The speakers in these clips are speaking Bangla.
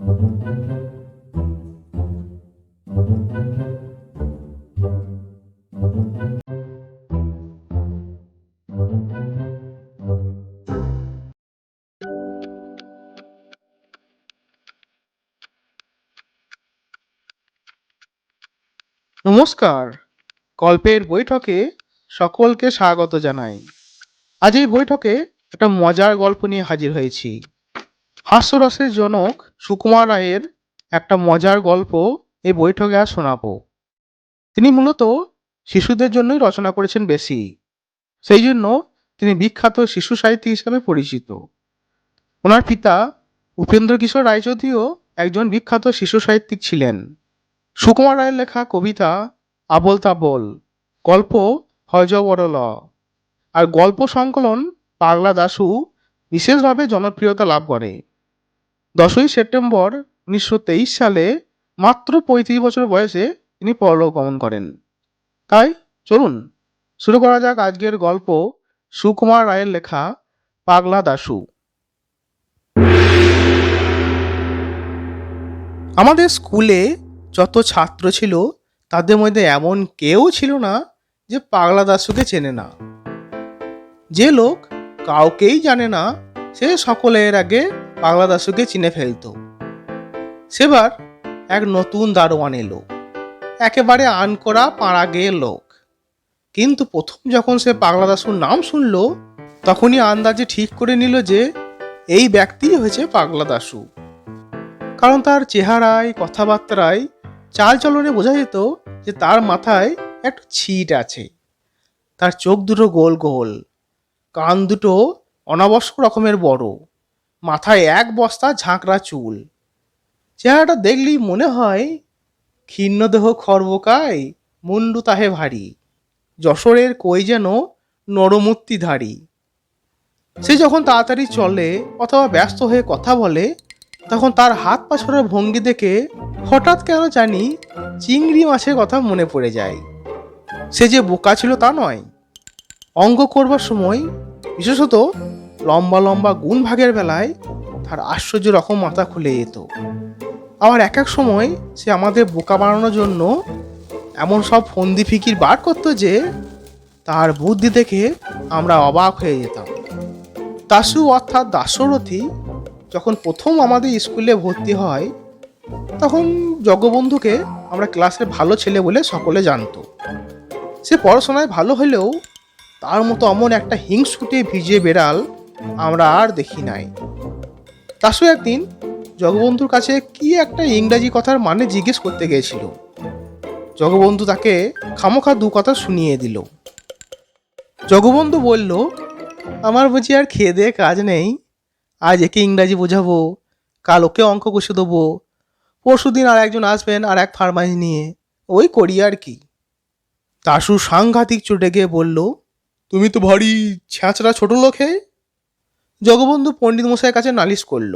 নমস্কার। গল্পের বৈঠকে সকলকে স্বাগত জানাই। আজ এই বৈঠকে একটা মজার গল্প নিয়ে হাজির হয়েছি। হাস্যরসের জনক সুকুমার রায়ের একটা মজার গল্প এই বৈঠকে আর শোনাবো। তিনি মূলত শিশুদের জন্যই রচনা করেছেন বেশি। সেই জন্য তিনি বিখ্যাত শিশু সাহিত্যিক হিসাবে পরিচিত। ওনার পিতা উপেন্দ্র কিশোর রায়চৌধুরীও একজন বিখ্যাত শিশু সাহিত্যিক ছিলেন। সুকুমার রায়ের লেখা কবিতা আবল তাবল, গল্প হজ বড়ল। আর গল্প সংকলন পাগলা দাশু বিশেষভাবে জনপ্রিয়তা লাভ করে। দশই সেপ্টেম্বর উনিশশো তেইশ সালে মাত্র পঁয়ত্রিশ বছর বয়সে তিনি পরলোক গমন করেন। তাই চলুন শুরু করা যাক আজকের গল্প সুকুমার রায়ের লেখা পাগলা দাশু। আমাদের স্কুলে যত ছাত্র ছিল, তাদের মধ্যে এমন কেউ ছিল না যে পাগলা দাশুকে চেনে না। যে লোক কাউকেই জানে না, সে সকলের আগে পাগলা দাশুকে চিনে ফেলত। সেবার এক নতুন দারোয়ান এলো। একেবারে আনকরা পাড়া গেয়ে লোক। কিন্তু প্রথম যখন সে পাগলা দাশুর নাম শুনল, তখনই আন্দাজে ঠিক করে নিল যে এই ব্যক্তি হয়েছে পাগলা দাসু কারণ তার চেহারায়, কথাবার্তায় চাল চলনে বোঝা যেত যে তার মাথায় একটু ছিট আছে। তার চোখ দুটো গোল গোল, কান দুটো অনাবশ্যক রকমের বড়। মাথায় এক বস্তা ঝাঁকড়া চুল। চেহারাটা দেখলেই মনে হয় ক্ষীর্ণ দেহ খর্বকায়, মুন্ডু তাহে ভারী। যশোরের কই যেন নরমূর্তিধারী। সে যখন তাড়াতাড়ি চলে অথবা ব্যস্ত হয়ে কথা বলে, তখন তার হাত পা ছড়ার ভঙ্গি দেখে হঠাৎ কেন জানি চিংড়ি মাছের কথা মনে পড়ে যায়। সে যে বোকা ছিল তা নয়। অঙ্গ করবার সময়, বিশেষত লম্বা লম্বা গুণ ভাগের বেলায় তার আশ্চর্য রকম মাথা খুলে যেত। আবার এক এক সময় সে আমাদের বোকা বানানোর জন্য এমন সব ফন্দি ফিকির বার করতো যে তার বুদ্ধি দেখে আমরা অবাক হয়ে যেতাম। দাসু অর্থাৎ দাসরথী যখন প্রথম আমাদের স্কুলে ভর্তি হয়, তখন জগবন্ধুকে আমরা ক্লাসের ভালো ছেলে বলে সকলে জানতো। সে পড়াশোনায় ভালো হলেও তার মতো অমন একটা হিংসুটে ভিজে বেড়াল আমরা আর দেখি নাই। তাসু একদিন জগবন্ধুর কাছে কি একটা ইংরাজি কথার মানে জিজ্ঞেস করতে গিয়েছিল। জগবন্ধু তাকে খামোখা দু কথা শুনিয়ে দিল। জগবন্ধু বলল, আমার বুঝি আর খেয়ে দিয়ে কাজ নেই। আজ একে ইংরাজি বোঝাবো, কাল ওকে অঙ্ক কষে দেবো। পরশু দিন আর একজন আসবেন আর এক ফার্মাইজ নিয়ে। ওই করি আর কি। তাসু সাংঘাতিক চুটে গিয়ে বলল, তুমি তো ভারী ছ্যাঁচড়া ছোট লোক হে। জগবন্ধু পণ্ডিত মশাইয়ের কাছে নালিশ করল,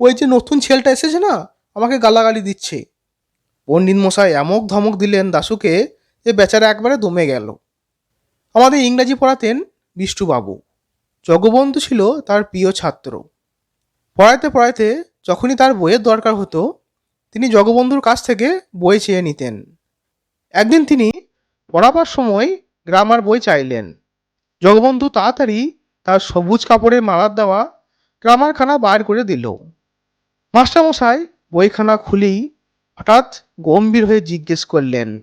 ওই যে নতুন ছেলেটা এসেছে না, আমাকে গালাগালি দিচ্ছে। পণ্ডিত মশাই এমক ধমক দিলেন দাশুকে যে বেচারা একবারে দমে গেল। আমাদের ইংরাজি পড়াতেন বিষ্টুবাবু জগবন্ধু ছিল তার প্রিয় ছাত্র। পড়াইতে পড়াইতে যখনই তার বইয়ের দরকার হতো, তিনি জগবন্ধুর কাছ থেকে বই চেয়ে নিতেন। একদিন তিনি পড়াবার সময় গ্রামার বই চাইলেন। জগবন্ধু তাড়াতাড়ি তার সবুজ কাপড়ের মালার দেওয়া গ্রামারখানা বার করে দিল। মাস্টারমশাই বইখানা খুলেই হঠাৎ গম্ভীর হয়ে জিজ্ঞেস করলেন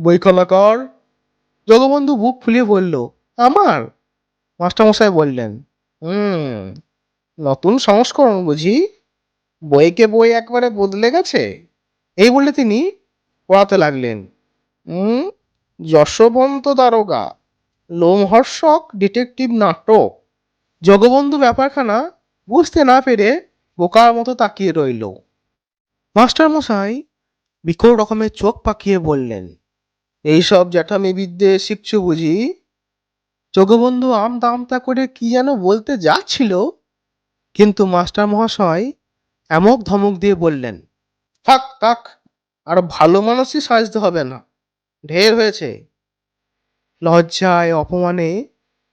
বইখানা কার জগবন্ধু বুক ফুলিয়ে বলল, আমার? মাস্টারমশাই বললেন, হুম, নতুন সংস্করণ বুঝি? বইকে বই একবারে বদলে গেছে? এই বলে তিনি পড়াতে লাগলেন যশবন্ত দারোগা, লোমহর্ষক ডিটেকটিভ নাটক। জগবন্ধু ব্যাপারখানা বুঝতে না পেরে বোকার মতো তাকিয়ে রইল। মাস্টার মশাই বিকট রকমের চোখ পাকিয়ে বললেন এইসব জ্যাঠামি বিদ্যে শিখছো বুঝি? জগবন্ধু আমতা আমতা করে কি যেন বলতে যাচ্ছিল? কিন্তু মাস্টার মহাশয় এমক ধমক দিয়ে বললেন, থাক থাক, আর ভালো মানুষই সাজতে হবে না। ঢের হয়েছে। লজ্জায়, অপমানে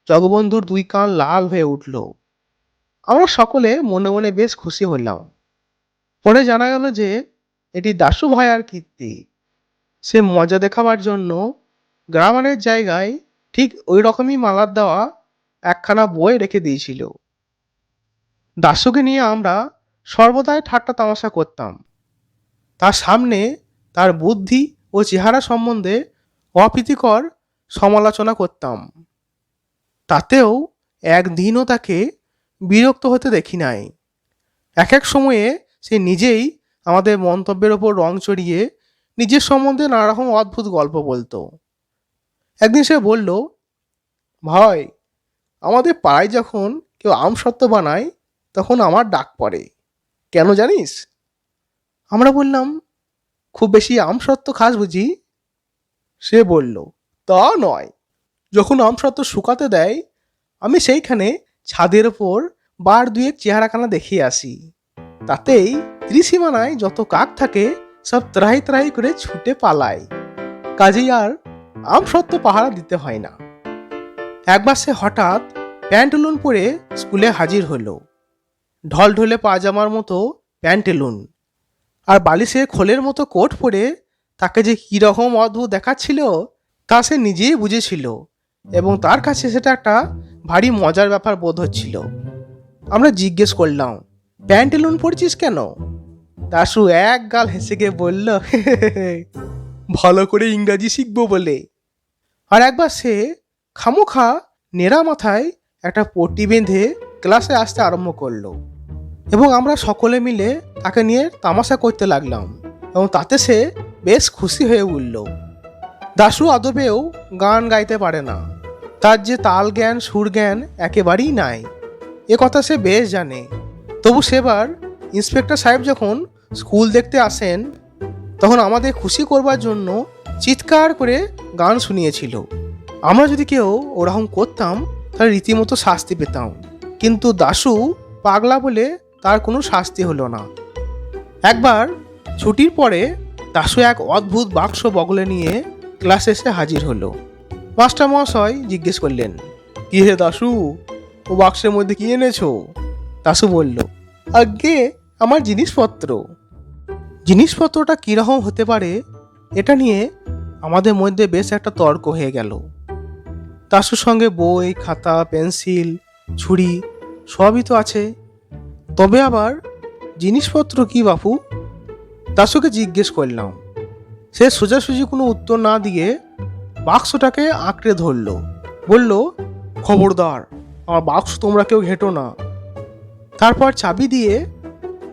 জগবন্ধুর দুই কান লাল হয়ে উঠল। আমরা সকলে মনে মনে বেশ খুশি হলাম। পরে জানা গেল যে, এটি দাশু ভাইয়ার কীর্তি। সে মজা দেখাবার জন্য গ্রামারের জায়গায় ঠিক ওই রকমই মালার দেওয়া একখানা বই রেখে দিয়েছিল। দাশুকে নিয়ে আমরা সর্বদাই ঠাট্টা তামাশা করতাম। তার সামনে তার বুদ্ধি ও চেহারা সম্বন্ধে অপ্রীতিকর সমালোচনা করতাম। তাতেও একদিনও তাকে বিরক্ত হতে দেখি নাই। এক এক সময়ে সে নিজেই আমাদের মন্তব্যের ওপর রং চড়িয়ে নিজের সম্বন্ধে নানা রকম অদ্ভুত গল্প বলতো। একদিন সে বলল, ভাই, আমাদের পাড়ায় যখন কেউ আমসত্ত্ব বানায়, তখন আমার ডাক পড়ে। কেন জানিস? আমরা বললাম, খুব বেশি আমসত্ত্ব খাস বুঝি? সে বলল, তা নয়। যখন আমসত্ত্ব শুকাতে দেয়, আমি সেইখানে ছাদের ওপর বার দুয়েক চেহারাখানা দেখিয়ে আসি। তাতেই ত্রিসীমানায় যত কাক থাকে, সব ত্রাহি ত্রাহি করে ছুটে পালায়। কাজেই আর আমসত্ত্ব পাহারা দিতে হয় না। একবার সে হঠাৎ প্যান্টুলুন পরে স্কুলে হাজির হলো। ঢল ঢলে পাজামার মতো প্যান্টেলুন। আর বালিশে খোলের মতো কোট পরে তাকে যে কীরকম অদ্ভুত দেখাচ্ছিল, তা সে নিজেই বুঝেছিল। এবং তার কাছে সেটা একটা ভারী মজার ব্যাপার বোধ হচ্ছিল। আমরা জিজ্ঞেস করলাম, প্যান্টেলুন পরছিস কেন? দাশু এক গাল হেসে গিয়ে বলল ভালো করে ইংরাজি শিখব বলে। আর একবার সে খামোখা নেড়া মাথায় একটা পট্টি বেঁধে ক্লাসে আসতে আরম্ভ করল এবং আমরা সকলে মিলে তাকে নিয়ে তামাশা করতে লাগলাম এবং তাতে সে বেশ খুশি হয়ে উঠল। দাশু আদবেও গান গাইতে পারে না। তার যে তাল জ্ঞান, সুর জ্ঞান একেবারেই নাই। এ কথা সে বেশ জানে। তবু সেবার ইন্সপেক্টর সাহেব যখন স্কুল দেখতে আসেন, তখন আমাদের খুশি করবার জন্য চিৎকার করে গান শুনিয়েছিল। আমরা যদি কেউ ওরকম করতাম, তাহলে রীতিমতো শাস্তি পেতাম। কিন্তু দাশু পাগলা বলে তার কোনো শাস্তি হলো না। একবার ছুটির পরে দাশু এক অদ্ভুত বাক্স বগলে নিয়ে ক্লাসে এসে হাজির হলো। মাস্টার মহাশয় জিজ্ঞেস করলেন, কি হে দাশু? ও বাক্সের মধ্যে কি এনেছো? দাশু বলল আগে আমার জিনিসপত্র। জিনিসপত্রটা কীরকম হতে পারে? এটা নিয়ে আমাদের মধ্যে বেশ একটা তর্ক হয়ে গেল। দাশুর সঙ্গে বই, খাতা, পেন্সিল, ছুরি সবই তো আছে। তবে আবার জিনিসপত্র কি বাপু? দাশুকে জিজ্ঞেস করলাম। সে সোজাসুজি কোনো উত্তর না দিয়ে বাক্সটাকে আঁকড়ে ধরল। বলল, খবরদার, আমার বাক্স তোমরা কেউ ঘেটো না। তারপর চাবি দিয়ে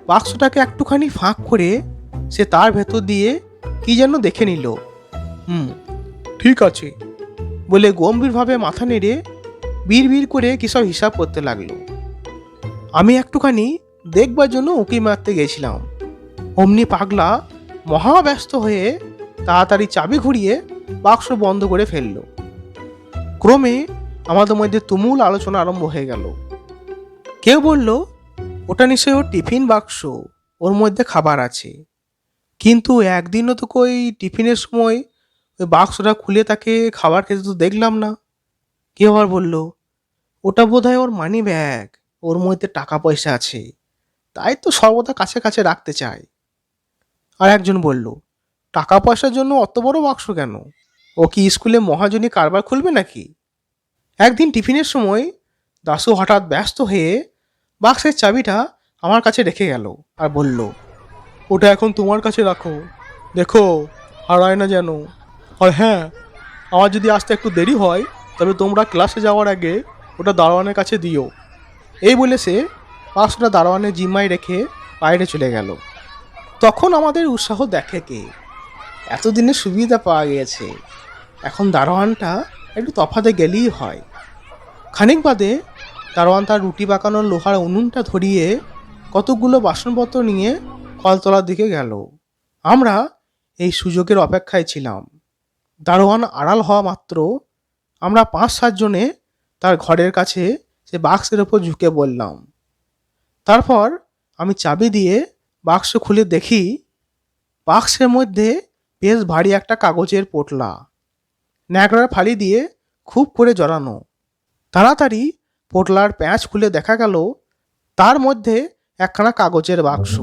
বাক্সটাকে একটুখানি ফাঁক করে সে তার ভেতর দিয়ে কি যেন দেখে নিল। হুম, ঠিক আছে। বলে গম্ভীরভাবে মাথা নেড়ে বিড় করে কিসব হিসাব করতে লাগল। আমি একটুখানি দেখবার জন্য উঁকি মারতে গেছিলাম। অমনি পাগলা মহাব্যস্ত হয়ে তাড়াতাড়ি চাবি ঘুরিয়ে বাক্স বন্ধ করে ফেলল। ক্রমে আমাদের মধ্যে তুমুল আলোচনা আরম্ভ হয়ে গেল। কেউ বলল, ওটা নিশ্চয়ই ওর টিফিন বাক্স, ওর মধ্যে খাবার আছে। কিন্তু একদিনও তো কই টিফিনের সময় ওই বাক্সটা খুলে তাকে খাবার খেতে তো দেখলাম না। কেউ আবার বলল, ওটা বোধহয় ওর মানি ব্যাগ ওর মধ্যে টাকা পয়সা আছে, তাই তো সর্বদা কাছে কাছে রাখতে চায়। আর একজন বলল, টাকা পয়সার জন্য অত বড় বাক্স কেন? ও কি স্কুলে মহাজনী কারবার খুলবে নাকি? একদিন টিফিনের সময় দাশু হঠাৎ ব্যস্ত হয়ে বাক্সের চাবিটা আমার কাছে রেখে গেল আর বলল, ওটা এখন তোমার কাছে রাখো। দেখো, হারায় না যেন। আর হ্যাঁ আমার যদি আসতে একটু দেরি হয়, তবে তোমরা ক্লাসে যাওয়ার আগে ওটা দারোয়ানের কাছে দিও। এই বলে সে বাক্সটা দারোয়ানের জিম্মায় রেখে বাইরে চলে গেল। তখন আমাদের উৎসাহ দেখে কে? এতদিনে সুবিধা পাওয়া গিয়েছে। এখন দারোয়ানটা একটু তফাতে গেলেই হয়। খানিক বাদে দারোয়ান তার রুটি পাকানোর লোহার উনুনটা ধরিয়ে কতগুলো বাসনপত্র নিয়ে কলতলার দিকে গেল। আমরা এই সুযোগের অপেক্ষায় ছিলাম। দারোয়ান আড়াল হওয়া মাত্র আমরা পাঁচ সাতজনে তার ঘরের কাছে সে বাক্সের ওপর ঝুঁকে বললাম তারপর আমি চাবি দিয়ে বাক্স খুলে দেখি বাক্সের মধ্যে বেশ ভারী একটা কাগজের পোটলা। ন্যাকড়ার ফালি দিয়ে খুব করে জড়ানো। তাড়াতাড়ি পোটলার প্যাঁচ খুলে দেখা গেল তার মধ্যে একখানা কাগজের বাক্স।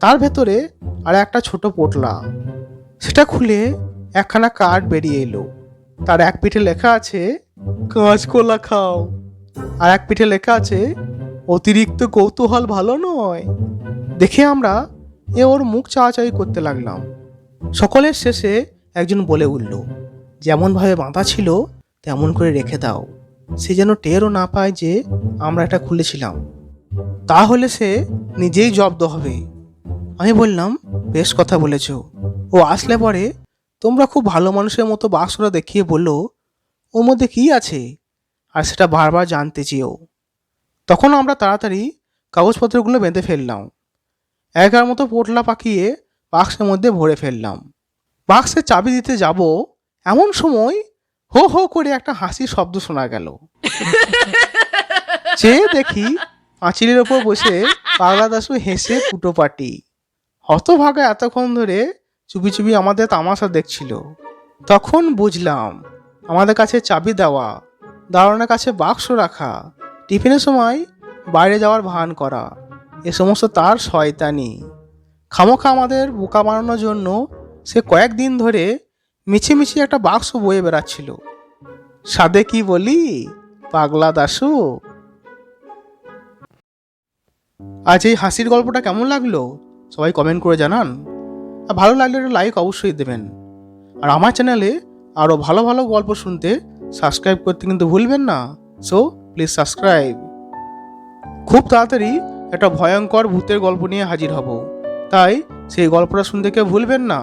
তার ভেতরে আর একটা ছোট পোটলা। সেটা খুলে একখানা কার্ড বেরিয়ে এলো। তার এক পিঠে লেখা আছে, কাঁচকলা খাও। আর এক পিঠে লেখা আছে, অতিরিক্ত কৌতূহল ভালো নয়। দেখে আমরা এ ওর মুখ চাওয়াচাই করতে লাগলাম। সকলের শেষে একজন বলে উঠল যেমনভাবে বাঁধা ছিল, তেমন করে রেখে দাও। সে যেন টেরও না পায় যে আমরা এটা খুলেছিলাম। তাহলে সে নিজেই জব্দ হবে। আমি বললাম, বেশ কথা বলেছ। ও আসলে পরে, তোমরা খুব ভালো মানুষের মতো বাক্সটা দেখিয়ে বলল, ওর মধ্যে কি আছে? আর সেটা বারবার জানতে চেয়েও তখন আমরা তাড়াতাড়ি কাগজপত্রগুলো বেঁধে ফেললাম। একার মতো পোটলা পাকিয়ে বাক্সের মধ্যে ভরে ফেললাম। বাক্সে চাবি দিতে যাব এমন সময় হো হো করে একটা হাসির শব্দ শোনা গেল। চেয়ে দেখি পাঁচিলের ওপর বসে পাগলা দাসু হেসে কুটোপাটি হতভাগা এতক্ষণ ধরে চুপি চুপি আমাদের তামাশা দেখছিল। তখন বুঝলাম আমাদের কাছে চাবি দেওয়া দারোয়ানের কাছে বাক্স রাখা টিফিনের সময় বাইরে যাওয়ার ভান করা এ সমস্ত তার শয়তানি। খামোখা আমাদের বোকা বানানোর জন্য সে কয়েকদিন ধরে মিছিমিছি একটা বাক্স বয়ে বেড়াচ্ছিল। সাদে কি বলি? পাগলা দাসু আজ এই হাসির গল্পটা কেমন লাগল? সবাই কমেন্ট করে জানান। আর ভালো লাগলে একটা লাইক অবশ্যই দেবেন। আর আমার চ্যানেলে আরও ভালো ভালো গল্প শুনতে সাবস্ক্রাইব করতে কিন্তু ভুলবেন না। সো প্লিজ সাবস্ক্রাইব খুব তাড়াতাড়ি একটা ভয়ঙ্কর ভূতের গল্প নিয়ে হাজির হব। তাই সেই গল্পটা শুনতে কেউ ভুলবেন না।